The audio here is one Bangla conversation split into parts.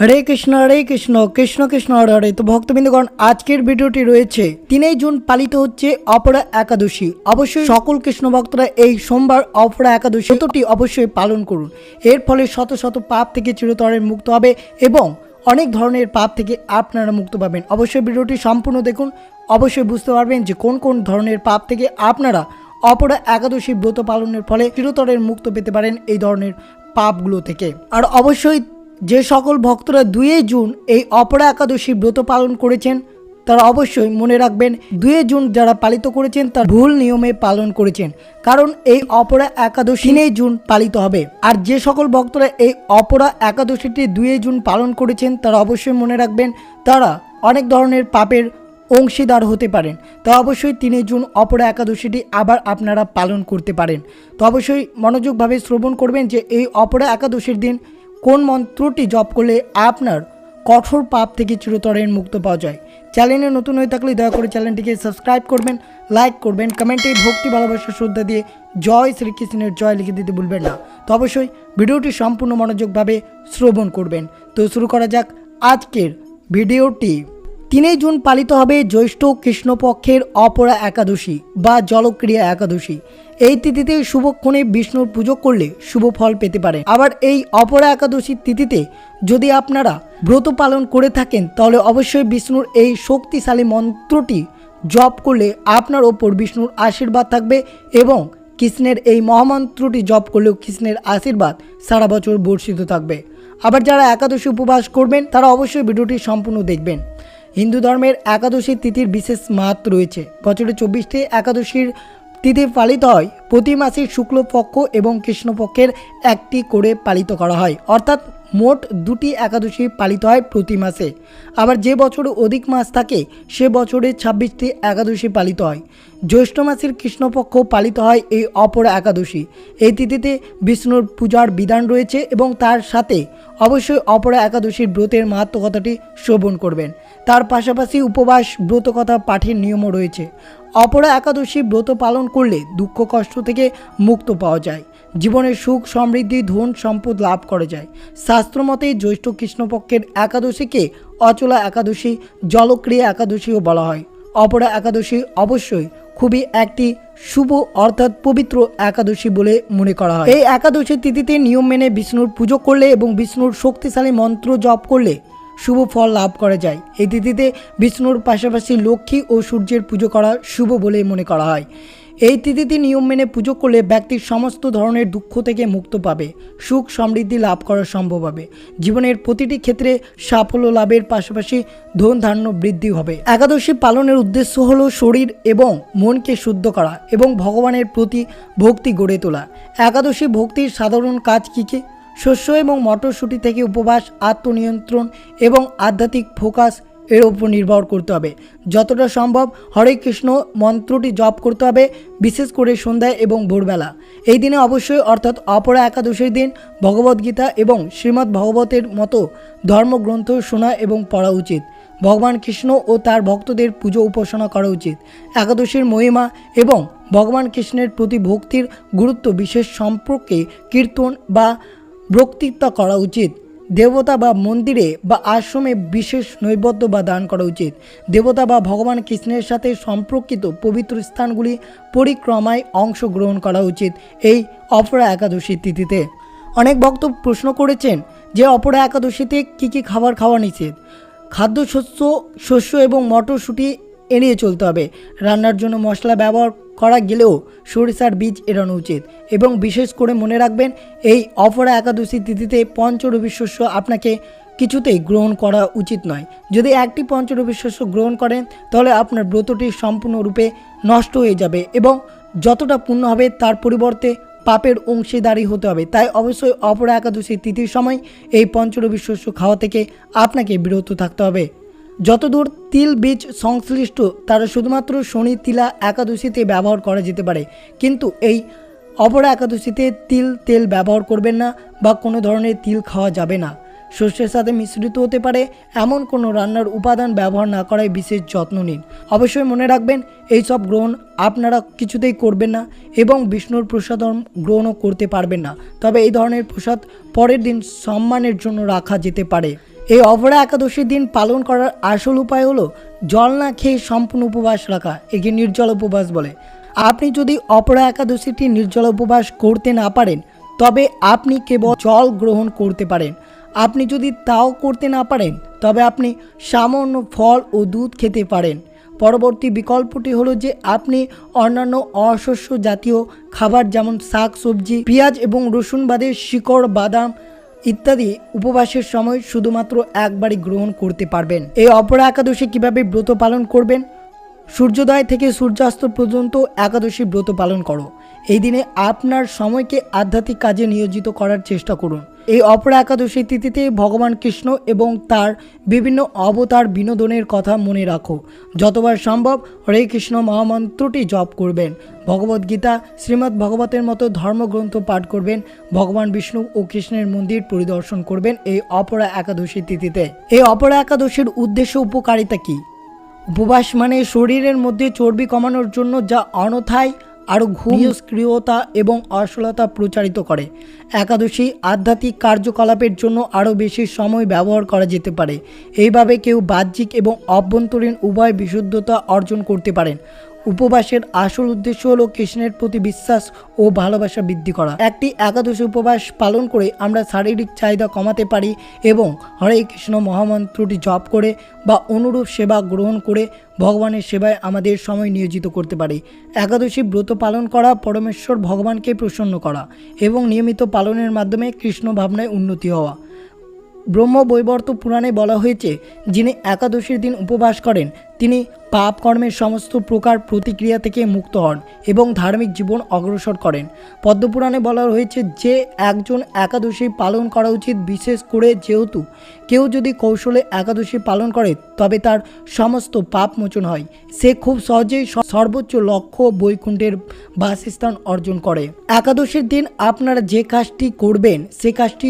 হরে কৃষ্ণ হরে কৃষ্ণ কৃষ্ণ কৃষ্ণ, হরে হরে। তো ভক্তবৃন্দগণ, আজকের ভিডিওটি রয়েছে। তিনই জুন পালিত হচ্ছে অপরা একাদশী। অবশ্যই সকল কৃষ্ণ ভক্তরা এই সোমবার অপরা একাদশী অবশ্যই পালন করুন। এর ফলে শত শত পাপ থেকে চিরতরের মুক্ত হবে এবং অনেক ধরনের পাপ থেকে আপনারা মুক্ত পাবেন। অবশ্যই ভিডিওটি সম্পূর্ণ দেখুন। অবশ্যই বুঝতে পারবেন যে কোন কোন ধরনের পাপ থেকে আপনারা অপরা একাদশী ব্রত পালনের ফলে চিরতরের মুক্ত পেতে পারেন এই ধরনের পাপগুলো থেকে। আর অবশ্যই যে সকল ভক্তরা দুয়ে জুন এই অপরা একাদশী ব্রত পালন করেছেন, তারা অবশ্যই মনে রাখবেন দুয়ে জুন যারা পালিত করেছেন, তার ভুল নিয়মে পালন করেছেন। কারণ এই অপরা একাদশী তিনই জুন পালিত হবে। আর যে সকল ভক্তরা এই অপরা একাদশীটি দুয়ে জুন পালন করেছেন, তারা অবশ্যই মনে রাখবেন, তারা অনেক ধরনের পাপের অংশীদার হতে পারেন। তো অবশ্যই তিনে জুন অপরা একাদশীটি আবার আপনারা পালন করতে পারেন। তো অবশ্যই মনোযোগভাবে শ্রবণ করবেন যে এই অপরা একাদশীর দিন কোন মন্ত্রটি জপ করলে আপনার কঠোর পাপ থেকে চিরতরের মুক্ত পাওয়া যায়? চ্যানেলে নতুন হয়ে থাকলে দয়া করে চ্যানেলটিকে সাবস্ক্রাইব করবেন লাইক করবেন কমেন্টে ভক্তি, ভালোবাসা, শ্রদ্ধা দিয়ে জয় শ্রীকৃষ্ণের জয় লিখে দিতে ভুলবেন না। তো অবশ্যই ভিডিওটি সম্পূর্ণ মনোযোগভাবে শ্রবণ করবেন। তো শুরু করা যাক আজকের ভিডিওটি। তিনই জুন পালিত হবে জ্যৈষ্ঠ কৃষ্ণপক্ষের অপরা একাদশী বা জলক্রিয়া একাদশী। এই তিথিতে শুভক্ষণে বিষ্ণুর পুজো করলে শুভ ফল পেতে পারে আবার এই অপরা একাদশীর তিথিতে যদি আপনারা ব্রত পালন করে থাকেন, তাহলে অবশ্যই বিষ্ণুর এই শক্তিশালী মন্ত্রটি জপ করলে আপনার ওপর বিষ্ণুর আশীর্বাদ থাকবে এবং কৃষ্ণের এই মহামন্ত্রটি জপ করলেও কৃষ্ণের আশীর্বাদ সারা বছর বর্ষিত থাকবে। আবার যারা একাদশী উপবাস করবেন, তারা অবশ্যই ভিডিওটি সম্পূর্ণ দেখবেন। হিন্দু ধর্মের একাদশী তিথির বিশেষ মাত রয়েছে। বছরে চব্বিশটি একাদশীর তিথি পালিত হয়। প্রতি মাসে শুক্লপক্ষ এবং কৃষ্ণপক্ষের একটি করে পালিত করা হয়। অর্থাৎ মোট দুটি একাদশী পালিত হয় প্রতি মাসে। আবার যে বছরে অধিক মাস থাকে, সে বছরে ছাব্বিশটি একাদশী পালিত হয়। জ্যৈষ্ঠ মাসের কৃষ্ণপক্ষ পালিত হয় এই অপর একাদশী। এই তিথিতে বিষ্ণুর পূজার বিধান রয়েছে এবং তার সাথে অবশ্যই অপরা একাদশীর ব্রতের মাহাত্ম কথাটি শ্রবণ করবেন। তার পাশাপাশি উপবাস ব্রত কথা পাঠের নিয়মও রয়েছে। অপরা একাদশী ব্রত পালন করলে দুঃখ, কষ্ট থেকে মুক্ত পাওয়া যায়। জীবনের সুখ, সমৃদ্ধি, ধন, সম্পদ লাভ করা যায়। শাস্ত্রমতে জ্যৈষ্ঠ কৃষ্ণপক্ষের একাদশীকে অচলা একাদশী, জলক্রিয়া একাদশীও বলা হয়। অপরা একাদশী অবশ্যই খুবই একটি শুভ, অর্থাৎ পবিত্র একাদশী বলে মনে করা হয়। এই একাদশীর তিথিতে নিয়ম মেনে বিষ্ণুর পুজো করলে এবং বিষ্ণুর শক্তিশালী মন্ত্র জপ করলে শুভ ফল লাভ করা যায়। এই তিথিতে বিষ্ণুর পাশাপাশি লক্ষ্মী ও সূর্যের পুজো করা শুভ বলে মনে করা হয়। এই তিথিতে নিয়ম মেনে পুজো করলে ব্যক্তির সমস্ত ধরনের দুঃখ থেকে মুক্ত পাবে, সুখ সমৃদ্ধি লাভ করা সম্ভব হবে। জীবনের প্রতিটি ক্ষেত্রে সাফল্য লাভের পাশাপাশি ধন ধান্য বৃদ্ধি হবে। একাদশী পালনের উদ্দেশ্য হল শরীর এবং মনকে শুদ্ধ করা এবং ভগবানের প্রতি ভক্তি গড়ে তোলা। একাদশী ভক্তির সাধারণ কাজ কী কী? শস্য এবং মটরশুঁটি থেকে উপবাস, আত্মনিয়ন্ত্রণ এবং আধ্যাত্মিক ফোকাস এর উপর নির্ভর করতে হবে। যতটা সম্ভব হরে কৃষ্ণ মন্ত্রটি জপ করতে হবে, বিশেষ করে সন্ধ্যায় এবং ভোরবেলা। এই দিনে অবশ্যই, অর্থাৎ অপরা একাদশীর দিন ভগবদ্গীতা এবং শ্রীমদ্ ভগবতের মতো ধর্মগ্রন্থ শোনা এবং পড়া উচিত। ভগবান কৃষ্ণ ও তার ভক্তদের পুজো উপাসনা করা উচিত। একাদশীর মহিমা এবং ভগবান কৃষ্ণের প্রতি ভক্তির গুরুত্ব বিশেষ সম্পর্কে কীর্তন বা বক্তৃত্ব করা উচিত। দেবতা বা মন্দিরে বা আশ্রমে বিশেষ নৈবদ্য বা দান করা উচিত। দেবতা বা ভগবান কৃষ্ণের সাথে সম্পর্কিত পবিত্র স্থানগুলি পরিক্রমায় অংশগ্রহণ করা উচিত এই অপরা একাদশীর তিথিতে। অনেক ভক্ত প্রশ্ন করেছেন যে অপরা একাদশীতে কী কী খাবার খাওয়া নিষেধ? খাদ্যশস্য, শস্য এবং মটরশুঁটি এড়িয়ে চলতে হবে। রান্নার জন্য মশলা ব্যবহার করা গেলেও সরিষার বীজ এড়ানো উচিত। এবং বিশেষ করে মনে রাখবেন, এই অপরা একাদশী তিথিতে পঞ্চরবি শস্য আপনাকে কিছুতেই গ্রহণ করা উচিত নয়। যদি একটি পঞ্চরবি শস্য গ্রহণ করেন, তাহলে আপনার ব্রতটি সম্পূর্ণরূপে নষ্ট হয়ে যাবে এবং যতটা পূর্ণ হবে তার পরিবর্তে পাপের অংশীদারি হতে হবে। তাই অবশ্যই অপরা একাদশী তিথির সময় এই পঞ্চরবি শস্য খাওয়া থেকে আপনাকে বিরত থাকতে হবে। যতদূর তিল বীজ সংশ্লিষ্ট, তারা শুধুমাত্র শনি তিলা একাদশীতে ব্যবহার করা যেতে পারে। কিন্তু এই অপরা একাদশীতে তিল, তেল ব্যবহার করবেন না বা কোনো ধরনের তিল খাওয়া যাবে না। শস্যের সাথে মিশ্রিত হতে পারে, এমন কোনো রান্নার উপাদান ব্যবহার না করায় বিশেষ যত্ন নিন। অবশ্যই মনে রাখবেন, এই সব গ্রহণ আপনারা কিছুতেই করবেন না এবং বিষ্ণুর প্রসাদ গ্রহণও করতে পারবেন না। তবে এই ধরনের প্রসাদ পরের দিন সম্মানের জন্য রাখা যেতে পারে। এই অপরা একাদশীর দিন পালন করার আসল উপায় হলো জল না খেয়ে সম্পূর্ণ উপবাস রাখা, একে নির্জল উপবাস বলে। আপনি যদি অপরা একাদশীটি নির্জল উপবাস করতে না পারেন, তবে আপনি কেবল জল গ্রহণ করতে পারেন। আপনি যদি তাও করতে না পারেন, তবে আপনি সামান্য ফল ও দুধ খেতে পারেন। পরবর্তী বিকল্পটি হলো যে আপনি অন্যান্য অশস্য জাতীয় খাবার যেমন শাক সবজি, পেঁয়াজ এবং রসুন বাদে শিকড়, বাদাম ইত্যাদি উপবাসের সময় শুধুমাত্র একবারই গ্রহণ করতে পারবেন। এই অপরা একাদশী কীভাবে ব্রত পালন করবেন? সূর্যোদয় থেকে সূর্যাস্ত পর্যন্ত একাদশী ব্রত পালন করো। এই দিনে আপনার সময়কে আধ্যাত্মিক কাজে নিয়োজিত করার চেষ্টা করুন। এই অপরা একাদশী তিথিতে ভগবান কৃষ্ণ এবং তার বিভিন্ন অবতার বিনোদনের কথা মনে রাখো। যতবার সম্ভব হরে কৃষ্ণ মহামন্ত্রটি জপ করবেন। ভগবদ্গীতা শ্রীমদ্ ভগবতের মতো ধর্মগ্রন্থ পাঠ করবেন। ভগবান বিষ্ণু ও কৃষ্ণের মন্দির পরিদর্শন করবেন এই অপরা একাদশী তিথিতে। এই অপরা একাদশীর উদ্দেশ্য উপকারিতা কী? উপবাস মানে শরীরের মধ্যে চর্বি কমানোর জন্য যা অনথায় আরও ঘুমস্ক্রিয়তা এবং অসলতা প্রচারিত করে। একাদশী আধ্যাত্মিক কার্যকলাপের জন্য আরও বেশি সময় ব্যবহার করা যেতে পারে। এইভাবে কেউ বাহ্যিক এবং অভ্যন্তরীণ উভয় বিশুদ্ধতা অর্জন করতে পারেন। উপবাসের আসল উদ্দেশ্য হলো কৃষ্ণের প্রতি বিশ্বাস ও ভালোবাসা বৃদ্ধি করা। একটি একাদশী উপবাস পালন করে আমরা শারীরিক চাহিদা কমাতে পারি এবং হরে কৃষ্ণ মহামন্ত্রটি জপ করে বা অনুরূপ সেবা গ্রহণ করে ভগবানের সেবায় আমাদের সময় নিয়োজিত করতে পারি। একাদশী ব্রত পালন করা পরমেশ্বর ভগবানকে প্রসন্ন করা এবং নিয়মিত পালনের মাধ্যমে কৃষ্ণ ভাবনায় উন্নতি হওয়া। ব্রহ্ম বৈবর্ত পুরাণে বলা হয়েছে, যিনি একাদশীর দিন উপবাস করেন, তিনি পাপ কর্মের সমস্ত প্রকার প্রতিক্রিয়া থেকে মুক্ত হন এবং ধার্মিক জীবন অগ্রসর করেন। পদ্মপুরাণে বলা হয়েছে যে একজন একাদশী পালন করা উচিত, বিশেষ করে যেহেতু কেউ যদি কৌশলে একাদশী পালন করে, তবে তার সমস্ত পাপ মোচন হয়। সে খুব সহজেই সর্বোচ্চ লক্ষ্য বৈকুণ্ঠের বাসস্থান অর্জন করে। একাদশীর দিন আপনারা যে কাজটি করবেন, সে কাজটি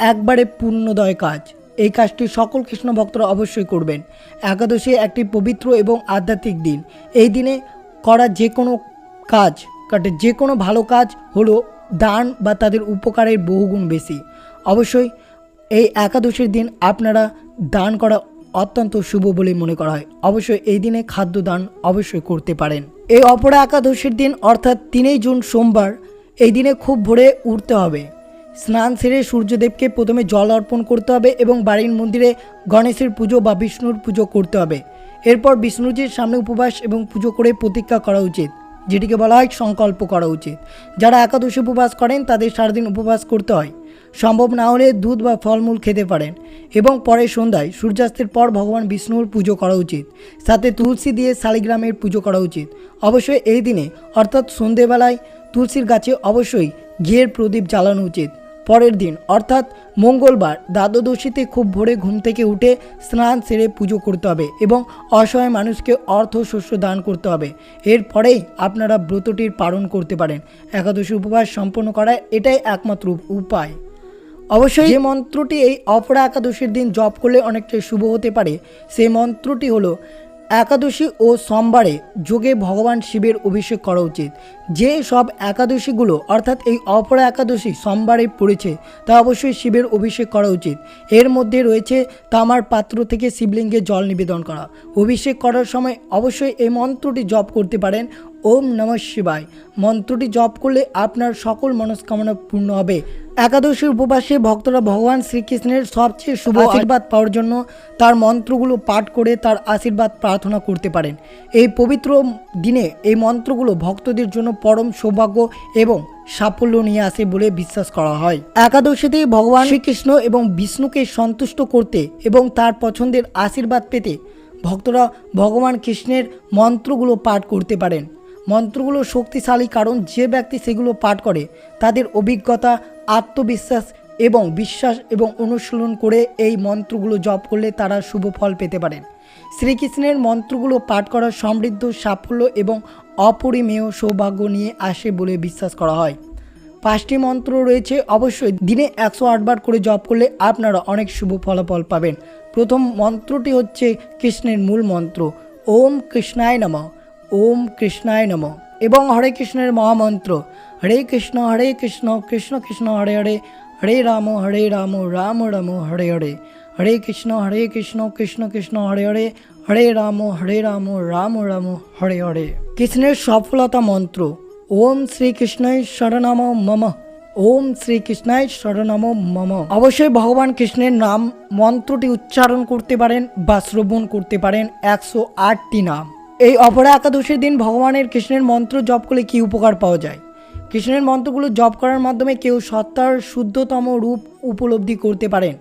একবারে পূর্ণদয় কাজ। এই কাজটি সকল কৃষ্ণ ভক্তরা অবশ্যই করবেন। একাদশী একটি পবিত্র এবং আধ্যাত্মিক দিন। এই দিনে করা যে কোনো কাজ কাটে, যে কোনো ভালো কাজ হলো দান বা তাদের উপকারের বহুগুণ বেশি। অবশ্যই এই একাদশীর দিন আপনারা দান করা অত্যন্ত শুভ বলে মনে করা হয়। অবশ্যই এই দিনে খাদ্য দান অবশ্যই করতে পারেন। এই অপরা একাদশীর দিন অর্থাৎ তিনই জুন সোমবার, এই দিনে খুব ভোরে উঠতে হবে। স্নান সেরে সূর্যদেবকে প্রথমে জল অর্পণ করতে হবে এবং বাড়ির মন্দিরে গণেশের পুজো বা বিষ্ণুর পুজো করতে হবে। এরপর বিষ্ণুজির সামনে উপবাস এবং পুজো করে প্রতীক্ষা করা উচিত, যেটিকে বলা হয় সংকল্প করা উচিত। যারা একাদশী উপবাস করেন, তাদের সারাদিন উপবাস করতে হয়। সম্ভব না হলে দুধ বা ফলমূল খেতে পারেন এবং পরে সন্ধ্যায় সূর্যাস্তের পর ভগবান বিষ্ণুর পুজো করা উচিত। সাথে তুলসী দিয়ে শালিগ্রামের পুজো করা উচিত। অবশ্যই এই দিনে, অর্থাৎ সন্ধেবেলায়, তুলসীর গাছে অবশ্যই ঘিয়ের প্রদীপ জ্বালানো উচিত। পরের দিন, অর্থাৎ মঙ্গলবার, দ্বাদশীতে খুব ভোরে ঘুম থেকে উঠে স্নান সেরে পুজো করতে হবে এবং অসহায় মানুষকে অর্থ শস্য দান করতে হবে। এরপরেই আপনারা ব্রতটির পালন করতে পারেন। একাদশী উপবাস সম্পন্ন করার এটাই একমাত্র উপায়। অবশ্যই যে মন্ত্রটি এই অপরা একাদশীর দিন জপ করলে অনেকটাই শুভ হতে পারে, সেই মন্ত্রটি হলো একাদশী ও সোমবারে যোগে ভগবান শিবের অভিষেক করা উচিত। যে সব একাদশীগুলো, অর্থাৎ এই অপরা একাদশী সোমবারে পড়েছে, তা অবশ্যই শিবের অভিষেক করা উচিত। এর মধ্যে রয়েছে তামার পাত্র থেকে শিবলিঙ্গে জল নিবেদন করা। অভিষেক করার সময় অবশ্যই এই মন্ত্রটি জপ করতে পারেন। ওম নমঃ শিবায়। মন্ত্রটি জপ করলে আপনার সকল মনস্কামনা পূর্ণ হবে। একাদশী উপবাসে ভক্তরা ভগবান শ্রীকৃষ্ণের সবচেয়ে শুভ আশীর্বাদ পাওয়ার জন্য তার মন্ত্রগুলো পাঠ করে তার আশীর্বাদ প্রার্থনা করতে পারেন। এই পবিত্র দিনে এই মন্ত্রগুলো ভক্তদের জন্য পরম সৌভাগ্য এবং সাফল্য নিয়ে আসে বলে বিশ্বাস করা হয়। একাদশীতে ভগবান শ্রীকৃষ্ণ এবং বিষ্ণুকে সন্তুষ্ট করতে এবং তার পছন্দের আশীর্বাদ পেতে ভক্তরা ভগবান কৃষ্ণের মন্ত্রগুলো পাঠ করতে পারেন। মন্ত্রগুলো শক্তিশালী, কারণ যে ব্যক্তি সেগুলো পাঠ করে, তাদের অভিজ্ঞতা, আত্মবিশ্বাস এবং বিশ্বাস এবং অনুশীলন করে এই মন্ত্রগুলো জপ করলে তারা শুভ ফল পেতে পারেন। শ্রীকৃষ্ণের মন্ত্রগুলো পাঠ করা সমৃদ্ধ সাফল্য এবং অপরিমেয় সৌভাগ্য নিয়ে আসে বলে বিশ্বাস করা হয়। পাঁচটি মন্ত্র রয়েছে, অবশ্যই দিনে একশো আটবার করে জপ করলে আপনারা অনেক শুভ ফলাফল পাবেন। প্রথম মন্ত্রটি হচ্ছে কৃষ্ণের মূল মন্ত্র, ওম কৃষ্ণায় নম। ওম কৃষ্ণায় নম। এবং হরে কৃষ্ণের মহামন্ত্র, হরে কৃষ্ণ হরে কৃষ্ণ কৃষ্ণ কৃষ্ণ, হরে হরে হরে রাম হরে রাম রাম রাম, হরে হরে। হরে কৃষ্ণ হরে কৃষ্ণ কৃষ্ণ কৃষ্ণ, হরে হরে হরে রাম হরে রাম রাম রাম, হরে হরে। কৃষ্ণের সফলতা মন্ত্র, ওম শ্রীকৃষ্ণই শরণাম মম। ওম শ্রীকৃষ্ণায় শরণাম মম। অবশ্যই ভগবান কৃষ্ণের নাম মন্ত্রটি উচ্চারণ করতে পারেন বা শ্রবণ করতে পারেন একশো আটটি নাম। এই অপরা একাদশীর দিন ভগবানের কৃষ্ণের মন্ত্র জপ করলে কী উপকার পাওয়া যায়? কৃষ্ণের মন্ত্রগুলো জপ করার মাধ্যমে কেউ সত্তার শুদ্ধতম রূপ উপলব্ধি করতে পারেন।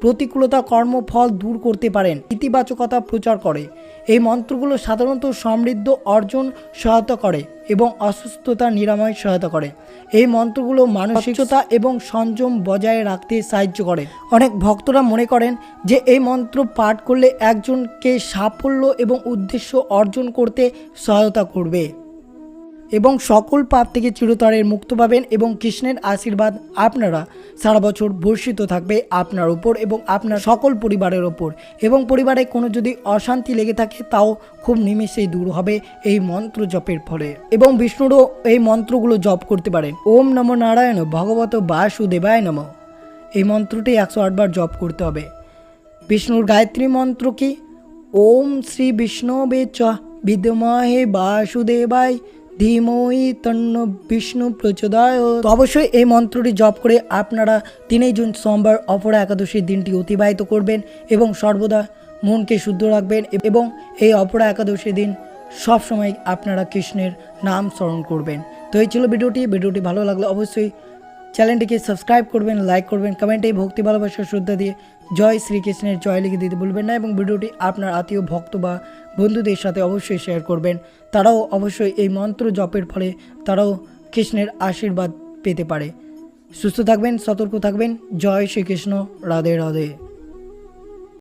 প্রতিকূলতা কর্মফল দূর করতে পারেন। ইতিবাচকতা প্রচার করে। এই মন্ত্রগুলো সাধারণত সমৃদ্ধ অর্জন সহায়তা করে এবং অসুস্থতা নিরাময় সহায়তা করে। এই মন্ত্রগুলো মানসিকতা এবং সংযম বজায় রাখতে সাহায্য করে। অনেক ভক্তরা মনে করেন যে এই মন্ত্র পাঠ করলে একজনকে সাফল্য এবং উদ্দেশ্য অর্জন করতে সহায়তা করবে। এবং সকল পাপ থেকে চিরতরের মুক্ত পাবেন এবং কৃষ্ণের আশীর্বাদ আপনারা সারা বছর বর্ষিত থাকবে আপনার উপর এবং আপনার সকল পরিবারের ওপর এবং পরিবারে কোনো যদি অশান্তি লেগে থাকে, তাও খুব নিমেষেই দূর হবে এই মন্ত্র জপের ফলে। এবং বিষ্ণুরও এই মন্ত্রগুলো জপ করতে পারেন। ওম নমো নারায়ণ, ভগবত বাসুদেবায় নম। এই মন্ত্রটি একশো আটবার জপ করতে হবে। বিষ্ণুর গায়ত্রী মন্ত্র কি? ওম শ্রী বিষ্ণবে চ বিদ্যমাহে বাসুদেবায় ধীমই তন্ন বিষ্ণু প্রচোদয়। তো অবশ্যই এই মন্ত্রটি জপ করে আপনারা তিনই জুন সোমবার অপরা একাদশীর দিনটি অতিবাহিত করবেন এবং সর্বদা মনকে শুদ্ধ রাখবেন এবং এই অপরা একাদশীর দিন সবসময় আপনারা কৃষ্ণের নাম স্মরণ করবেন। তো এই ছিল ভিডিওটি। ভিডিওটি ভালো লাগলে অবশ্যই চ্যানেলটিকে সাবস্ক্রাইব করবেন, লাইক করবেন কমেন্টে ভক্তি ভালোবাসা শ্রদ্ধা দিয়ে জয় শ্রীকৃষ্ণের জয় লিখে দিতে ভুলবেন না এবং ভিডিওটি আপনার আত্মীয়, ভক্ত বা বন্ধুদের সাথে অবশ্যই শেয়ার করবেন। তারাও অবশ্যই এই মন্ত্র জপের ফলে তারাও কৃষ্ণের আশীর্বাদ পেতে পারে। সুস্থ থাকবেন, সতর্ক থাকবেন। জয় শ্রীকৃষ্ণ। রাধে রাধে।